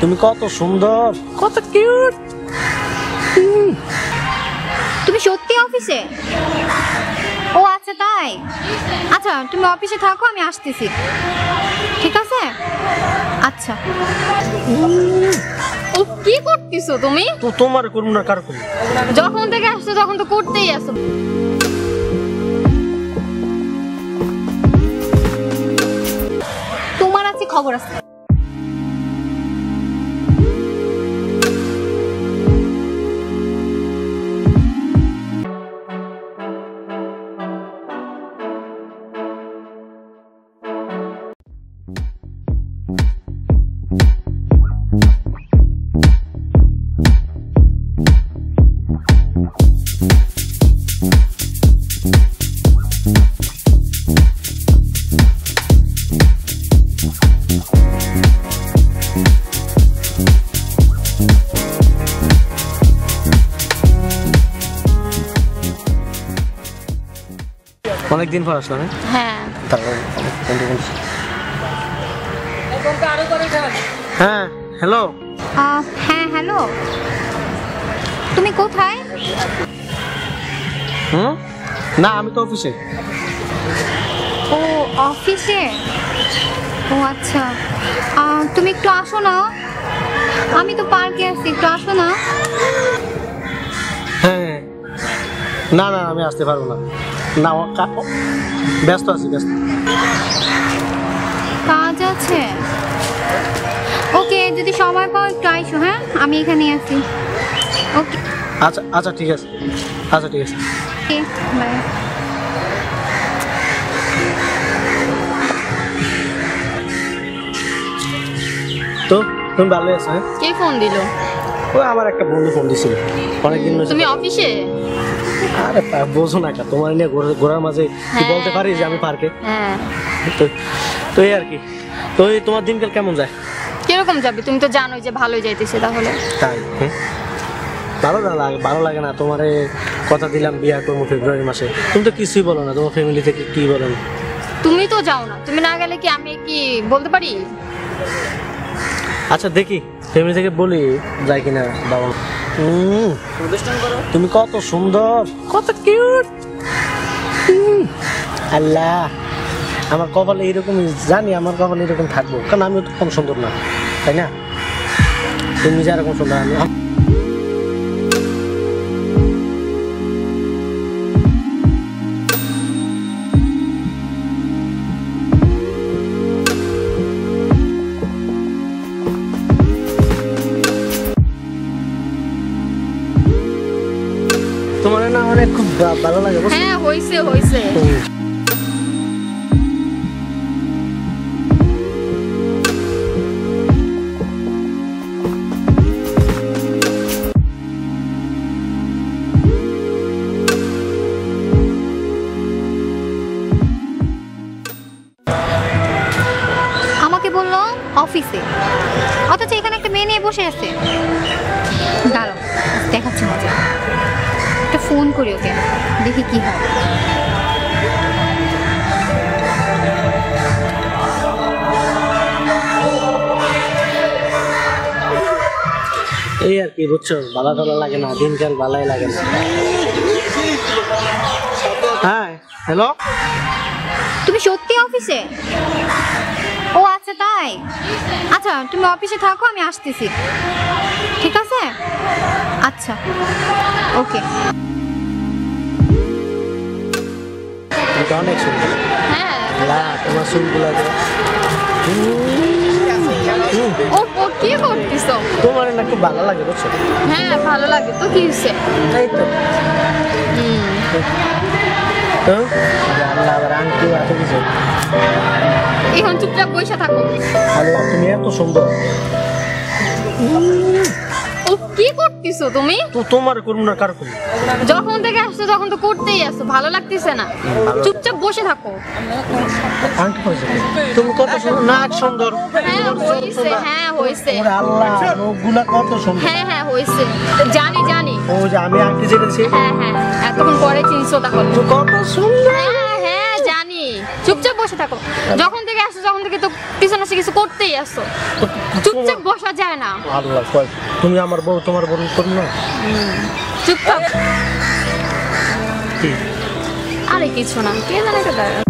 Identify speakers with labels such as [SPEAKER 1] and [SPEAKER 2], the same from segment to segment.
[SPEAKER 1] তুমি কত সুন্দর। কত কিউট।
[SPEAKER 2] তুমি সত্যি অফিসে? ও আচ্ছা তাই। আচ্ছা তুমি অফিসে থাকো আমি আসতেছি। ঠিক আছে? আচ্ছা। ও কি করতেছো তুমি?
[SPEAKER 1] তো তোমার করুন না কার করুন?
[SPEAKER 2] যখন থেকে আসছো তখন তো করতেই আসো। তোমার আছে খবর আছে।
[SPEAKER 1] অনেকদিন পর আসলাম হ্যাঁ?
[SPEAKER 2] হ্যাঁ।
[SPEAKER 1] হ্যাঁ হ্যালো?
[SPEAKER 2] হ্যাঁ হ্যালো। তুমি কোথায়?
[SPEAKER 1] হুম? না আমি তো অফিসে।
[SPEAKER 2] ও অফিসে? ও আচ্ছা। তুমি একটু আসো না। আমি তো পার্কে আছি একটু আসো না।
[SPEAKER 1] হ্যাঁ। না না আমি আসতে পারব না। না ব্যস্ত আছি ব্যস্ত।
[SPEAKER 2] কাজ আছে? ওকে যদি সময় পাও একটু আইসো হ্যাঁ? আমি এখানে আছি। ওকে।
[SPEAKER 1] আচ্ছা আচ্ছা ঠিক আছে। আচ্ছা ঠিক আছে।
[SPEAKER 2] বাই।
[SPEAKER 1] তো তুমি ভালো আছো হ্যাঁ?
[SPEAKER 3] কে ফোন দিল?
[SPEAKER 1] ও আমার একটা বন্ধু ফোন দিছিল। অনেকদিন।
[SPEAKER 3] তুমি অফিসে?
[SPEAKER 1] আরে বোঝো না তোমার নিয়ে ঘোরার মাঝে
[SPEAKER 3] হ্যাঁ।
[SPEAKER 1] বলতে পারিস যে আমি পার্কে?
[SPEAKER 3] হ্যাঁ।
[SPEAKER 1] তো এই আর কি। তো তোমার দিনকাল কেমন যায়?
[SPEAKER 3] কীরকম যাবে? তুমি তো জানোই যে ভালোই যাইতেছে তাহলে।
[SPEAKER 1] তাই ভালো না লাগে ভালো লাগে না তোমার কথা দিলাম বিয়া করব ফেব্রুয়ারি মাসে। তুমি তো কিছুই বলো না তোমার ফ্যামিলি থেকে কি বলো না?
[SPEAKER 3] তুমি তো যাও না। তুমি না গেলে কি আমি কি বলতে পারি?
[SPEAKER 1] আচ্ছা দেখি। ফ্যামিলি থেকে বলি যাই কিনা বাবা। তুমি কত সুন্দর। কত কিউট। আল্লাহ আমার কপালে এরকম জানি আমার কপালে এরকম থাকব। কারণ আমিও তো কম সুন্দর না তাই না? তুমি যেরকম সুন্দর আমি তোমার না অনেক খুব ভালো লাগে
[SPEAKER 3] হ্যাঁ হইছে হইছে।
[SPEAKER 2] আমাকে বলল অফিসে। অথচ এখানে একটা মেয়ে নিয়ে বসে আছে। দাঁড়াও দেখাচ্ছি মজা ফোন করি ওকে দেখি কি হয়।
[SPEAKER 1] এই আর কি বুঝছ? বালা টালা লাগে না দিনকাল বালাই লাগে না। হ্যাঁ হ্যালো
[SPEAKER 2] তুমি সত্যি অফিসে? ও আচ্ছা তাই। আচ্ছা তুমি অফিসে থাকো আমি আসতেছি। ঠিক আছে? আচ্ছা। ওকে।
[SPEAKER 1] তুমি অনেক সুন্দর
[SPEAKER 3] হ্যাঁ।
[SPEAKER 1] তোমার চুলগুলা
[SPEAKER 3] ও ও কি করতেছো?
[SPEAKER 1] তোমার না খুব ভালো লাগে বুঝছ?
[SPEAKER 3] হ্যাঁ ভালো লাগে তো কি হইছে?
[SPEAKER 1] তাই তো।
[SPEAKER 3] হুম।
[SPEAKER 1] তো? আল্লাহ আবার আংটি আছে কিছু
[SPEAKER 3] এখন চুপচাপ বসে থাকো।
[SPEAKER 1] আল্লাহ তুমি এত সুন্দর।
[SPEAKER 3] ও কি করতেছো তুমি?
[SPEAKER 1] তো তোমার করুন না কার করুন
[SPEAKER 3] যখন থেকে আসছো তখন তো করতেই আসো ভালো লাগতেছে না। চুপচাপ বসে থাকো।
[SPEAKER 1] আংটি হয়েছে তুমি কত সুন্দর নাক সুন্দর।
[SPEAKER 3] হ্যাঁ হ্যাঁ হইছে।
[SPEAKER 1] ওরে আল্লাহ মুখগুলা কত সুন্দর।
[SPEAKER 3] হ্যাঁ হ্যাঁ জানি জানি।
[SPEAKER 1] ও যে আমি জেনেছি
[SPEAKER 3] হ্যাঁ হ্যাঁ এতক্ষণ পরে চিনছো তাহলে।
[SPEAKER 1] কত সুন্দর।
[SPEAKER 3] হ্যাঁ হ্যাঁ চুপচাপ বসে থাকো। যখন থেকে আসছো যখন থেকে তো পিছনে এসে কিছু করতেই আসছো চুপচাপ বসা যায় না।
[SPEAKER 1] আল্লাহ কয় তুমি আমার বউ তোমার বউ করো না।
[SPEAKER 3] চুপচাপ। আরে কিছু না কে জানে কে দাঁড়া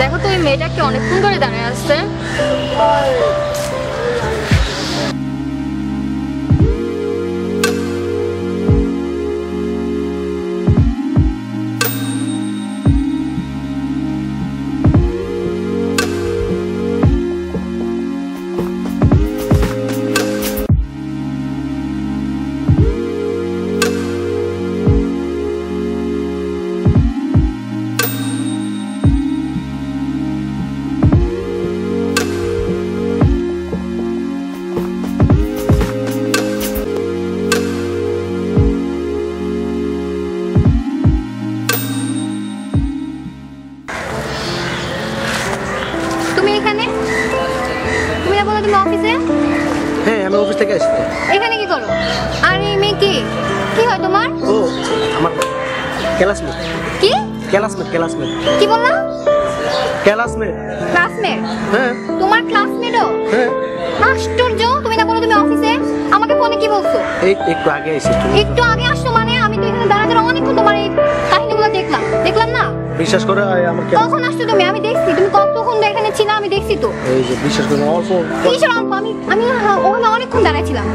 [SPEAKER 3] দেখো তো ওই মেয়েটাকে অনেকক্ষণ ধরে দাঁড়িয়ে আসছে।
[SPEAKER 2] তুমি এখানে? তুমি বলো তুমি অফিসে?
[SPEAKER 1] হ্যাঁ আমি অফিস থেকে আসছি।
[SPEAKER 2] এখানে কি করো? আর এই মেয়ে কে? কি হয় তোমার?
[SPEAKER 1] ও আমার ক্লাসমেট।
[SPEAKER 2] কি?
[SPEAKER 1] Classmate classmate.
[SPEAKER 2] কি বললাম
[SPEAKER 1] ক্লাসমেট।
[SPEAKER 2] ক্লাসমেট?
[SPEAKER 1] হ্যাঁ।
[SPEAKER 2] তোমার ক্লাসমেটও?
[SPEAKER 1] হ্যাঁ।
[SPEAKER 2] আশ্চর্য তুমি না বলো তুমি অফিসে? আমাকে ফোনে কি বলছো?
[SPEAKER 1] এই একটু আগে এসে
[SPEAKER 2] একটু আগে আসছো মানে? আমি তো এখানে দাঁড়া দাঁড়া অনেকক্ষণ তোমার এই কাহিনীগুলো দেখলাম।
[SPEAKER 1] বিশ্বাস করে আমার
[SPEAKER 2] কখন আসছো তুমি? আমি দেখছি। তুমি কতক্ষণ ধরে এখানে ছিল? আমি দেখছি তো।
[SPEAKER 1] এই যে বিশ্বাস করে অল্প
[SPEAKER 2] কিসের অল্প? আমি আমি ওখানে অনেকক্ষণ দাঁড়াইছিলাম।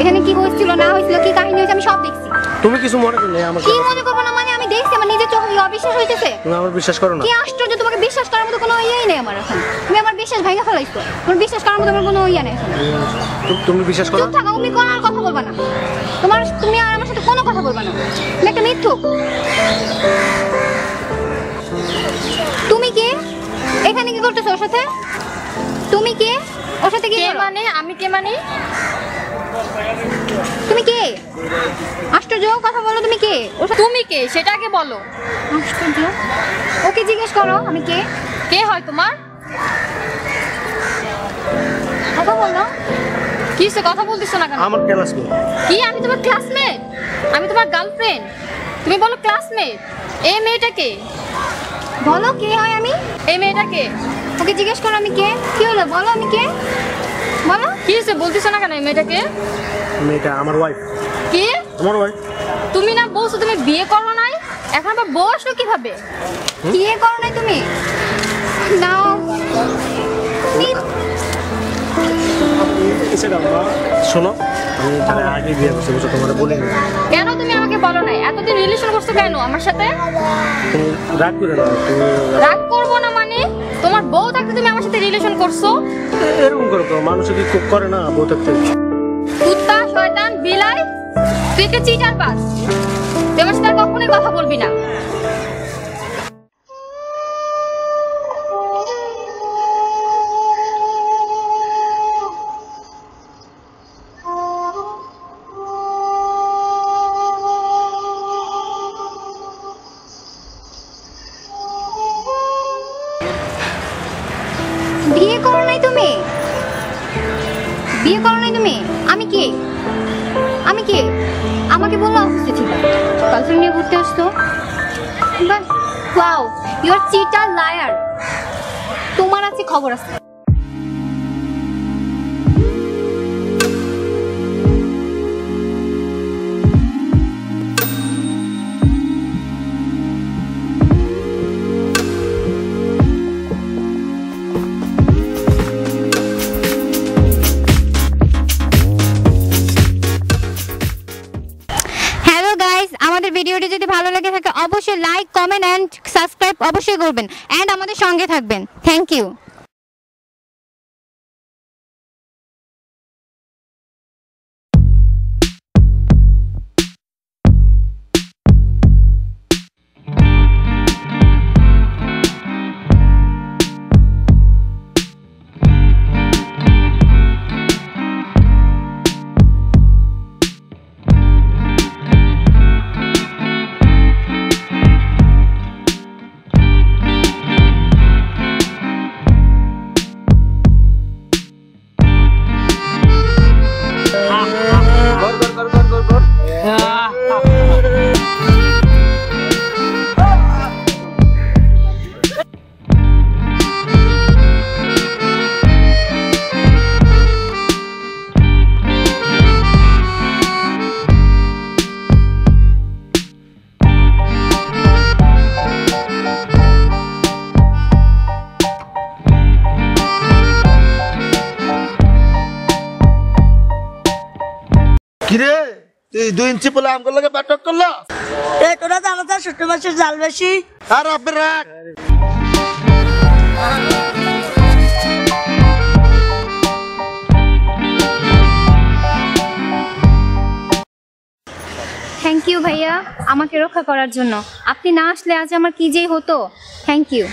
[SPEAKER 2] এখানে কি হয়েছিল না হয়েছিল কি কাহিনী হয়েছে আমি সব দেখছি।
[SPEAKER 1] তুমি কিছু মনে করলে আমার
[SPEAKER 2] কি মনে করব না মানে? আমি দেখছি আমার নিজের চোখে অবিশ্বাস হইতেছে?
[SPEAKER 1] তুমি আমার বিশ্বাস করো না।
[SPEAKER 2] কি আশ্চর্য তোমাকে বিশ্বাস করার মতো কোনো ইয়েই নেই আমার এখন। তুমি আমার বিশ্বাস ভেঙে ফেলাইছো। তোমার বিশ্বাস করার মতো আমার কোনো ইয়ে নেই
[SPEAKER 1] তুমি বিশ্বাস করো?
[SPEAKER 2] চুপ থাকো তুমি কোনো আর কথা বলবা না। তোমার তুমি আর আমার সাথে কোনো কথা বলবা না। তুমি একটা মিথ্যুক। সাথে? তুমি কে? ওর সাথে কি
[SPEAKER 3] মানে? আমি কে মানে?
[SPEAKER 2] তুমি কে? আশ্চর্য কথা বলো তুমি কে?
[SPEAKER 3] তুমি কে? সেটা আগে বলো।
[SPEAKER 2] আশ্চর্য। ওকে জিজ্ঞেস করো আমি কে?
[SPEAKER 3] কে হয় তোমার?
[SPEAKER 2] কথা বলো।
[SPEAKER 3] কি সে কথা বলতেছো না কেন?
[SPEAKER 1] আমার ক্লাসমেট
[SPEAKER 3] কি? আমি তোমার ক্লাসমেট আমি তোমার গার্লফ্রেন্ড তুমি বলো ক্লাসমেট এই মেয়েটাকে
[SPEAKER 2] বলো কে হয় আমি?
[SPEAKER 3] এই মেয়েটাকে
[SPEAKER 2] ওকে জিজ্ঞেস করো আমি কে? কি হলো? বলো আমি কে? বলো।
[SPEAKER 3] কি সে বলতেছো না কেন এই মেয়েটাকে?
[SPEAKER 1] মেয়েটা আমার ওয়াইফ
[SPEAKER 3] কি?
[SPEAKER 1] আমার ওয়াইফ
[SPEAKER 3] তুমি না বলছো তুমি বিয়ে করো নাই? এখন আবার বউ আসলো কীভাবে
[SPEAKER 2] বিয়ে করো নাই তুমি? নাও
[SPEAKER 1] শোনো আমি তাহলে আগে বিয়ে করছি বুঝছ? তোমার বলিনি।
[SPEAKER 3] কেন তুমি আমাকে বলো নাই? এতদিন রিলেশন করছ কেন আমার সাথে?
[SPEAKER 1] তুমি রাগ করে না তুমি
[SPEAKER 3] রাগ তোমার বউ থাকতে তুমি আমার সাথে রিলেশন করছ?
[SPEAKER 1] এরকম করো তো মানুষ কি খুব করে না বউ থাকতে।
[SPEAKER 3] কুত্তা শয়তান বিলাই তুই কে চিটার পাস? তোমার আমার সাথে কখনোই কথা বলবি না।
[SPEAKER 2] ঘুরতে আসতো বাস ওয়াও ইউর চিটা লায়ার তোমার আছে খবর আছে। অবশ্যই লাইক কমেন্ট অ্যান্ড সাবস্ক্রাইব অবশ্যই করবেন। অ্যান্ড আমাদের সঙ্গে থাকবেন। থ্যাংক ইউ
[SPEAKER 4] দুই ইঞ্চি পোলা আমগুলো লাগে পাঠক করল?
[SPEAKER 5] এ তোরা জানো তো ছোট মাছের জাল বেশি।
[SPEAKER 4] আর আপনি রাখ।
[SPEAKER 2] থ্যাংক ইউ ভাইয়া। আমাকে রক্ষা করার জন্য। আপনি না আসলে আজ আমার কি যে হতো? Thank you